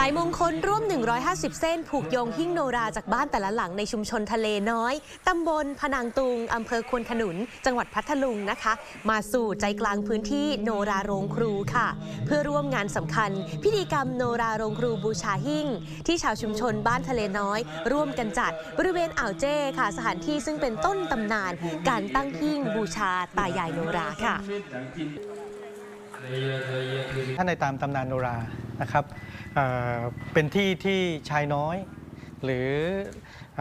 สายมงคลร่วม 150 เส้น ผูกโยงหิ้งโนราจากบ้านแต่ละหลังในชุมชนทะเลน้อย ตำบลพนางตุง อำเภอควนขนุน จังหวัดพัทลุงนะคะ มาสู่ใจกลางพื้นที่โนราโรงครูค่ะ เพื่อร่วมงานสำคัญ พิธีกรรมโนราโรงครูบูชาหิ้ง ที่ชาวชุมชนบ้านทะเลน้อย ร่วมกันจัดบริเวณอ่าวเจ้ค่ะ สถานที่ซึ่งเป็นต้นตำนาน การตั้งหิ้งบูชาตายายโนราค่ะ ถ้าในตามตำนานโนรานะครับเเป็นที่ที่ชายน้อย หรืออ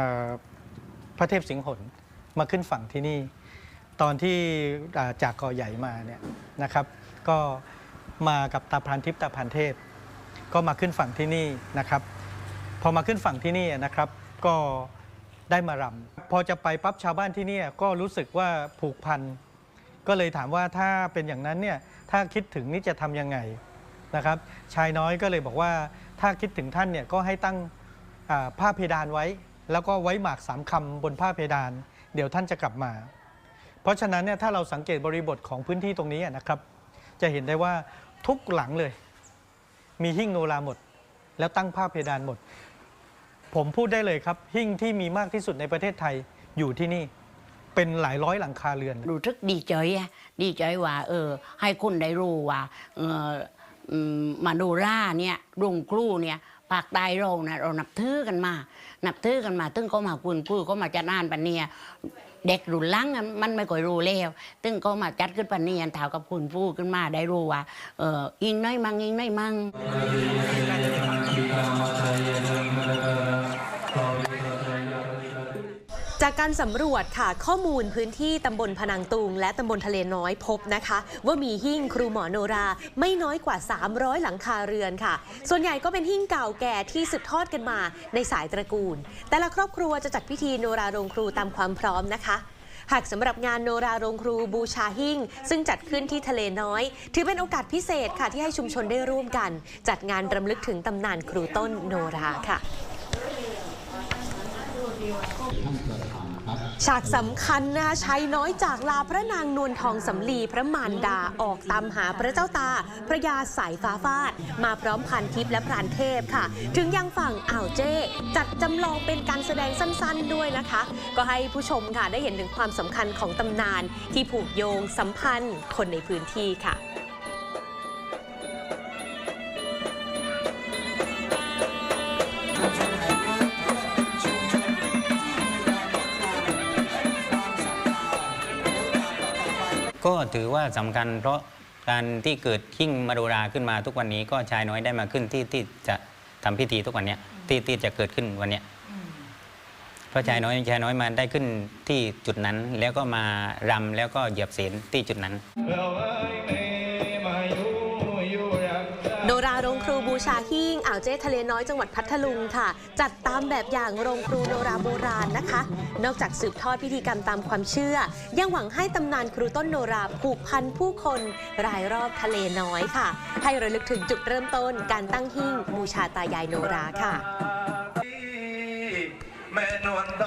พระเทพสิงห์หนมาขึ้นฝั่งที่นี่ ตอนที่จากเกาะใหญ่มาเนี่ยนะครับก็มากับตาพรานทิพย์ตาพรานเทพ ก็มาขึ้นฝั่งที่นี่นะครับ พอมาขึ้นฝั่งที่นี่นะครับ ก็ได้มารำพอจะไปปั๊บชาวบ้านที่นี่ก็รู้สึกว่าผูกพัน ก็เลยถามว่าถ้าเป็นอย่างนั้นเนี่ยถ้าคิดถึงนี่จะทำยังไงนะครับชายน้อยก็เลยบอกว่าถ้าคิดถึงท่านเนี่ยก็ให้ตั้งผ้าเพดานไว้ แล้วก็ไว้หมากสามคำบนผ้าเพดาน เดี๋ยวท่านจะกลับมา เพราะฉะนั้นเนี่ยถ้าเราสังเกตบริบทของพื้นที่ตรงนี้นะครับ จะเห็นได้ว่าทุกหลังเลย มีหิ้งโนราหมด แล้วตั้งผ้าเพดานหมด ผมพูดได้เลยครับ หิ้งที่มีมากที่สุดในประเทศไทยอยู่ที่นี่ เป็นหลายร้อยหลังคาเรือนรู้สึกดีใจอะดีใจว่าเออ ให้คุณได้รู้ว่าเออมาดูร่าเนี่ยรุงครูเนี่ยปากใต้เรานะเรานับถือกันมา นับถือกันมาตึ้งก็มาคุณพูดก็มาจัดงานปันเนียเด็กรุ่นลังมันไม่ค่อยรู้แล้วตึ้งก็มาจัดขึ้นปันเนี่ยถาวกับคุณพูดขึ้นมาได้รู้ว่าเออยิงน้อยมั่งยิงน้อยมั่ง จากการสำรวจค่ะข้อมูลพื้นที่ตำบลพนังตุง และตำบลทะเลน้อยพบนะคะ ว่ามีหิ้งครูหมอโนราไม่น้อยกว่า 300 หลังคาเรือนค่ะ ส่วนใหญ่ก็เป็นหิ้งเก่าแก่ที่สืบทอดกันมาในสายตระกูล แต่ละครอบครัวจะจัดพิธีโนราโรงครูตามความพร้อมนะคะหากสำหรับงานโนราโรงครูบูชาหิ้งซึ่งจัดขึ้นที่ทะเลน้อย ถือเป็นโอกาสพิเศษค่ะที่ให้ชุมชนได้ร่วมกัน จัดงานรำลึกถึงตำนานครูต้นโนราค่ะ ฉากสำคัญนะคะชัยน้อยจากลาพระนางนวลทองสำลีพระมารดาออกตามหาพระเจ้าตา พระยาสายฟ้าฟาด มาพร้อมพันทิพย์และพรานเทพค่ะ ถึงยังฝั่งอ่าวเจ้จัดจำลองเป็นการแสดงสั้นๆด้วยนะคะ ก็ให้ผู้ชมค่ะได้เห็นถึงความสำคัญของตำนานที่ผูกโยงสัมพันธ์คนในพื้นที่ค่ะ ก็ถือว่าสำคัญ เพราะการที่เกิดขิ้งมาโดราขึ้นมาทุกวันนี้ก็ชายน้อยได้มาขึ้นที่ที่จะทำพิธีทุกวันเนี้ยที่ที่จะเกิดขึ้นวันเนี้ยเพราะชายน้อยชายน้อยมาได้ขึ้นที่จุดนั้น แล้วก็มารำแล้วก็เหยียบเศีลที่จุดนั้นโน ครูบูชาหิ้งอ่าวเจ้ทะเลน้อยจังหวัดพัทลุงค่ะ จัดตามแบบอย่างโรงครูโนราโบราณนะคะ นอกจากสืบทอดพิธีกรรมตามความเชื่อ ยังหวังให้ตำนานครูต้นโนราผูกพันผู้คนรายรอบทะเลน้อยค่ะ ให้ระลึกถึงจุดเริ่มต้นการตั้งหิ้งบูชาตายายโนราค่ะแม่นวลโต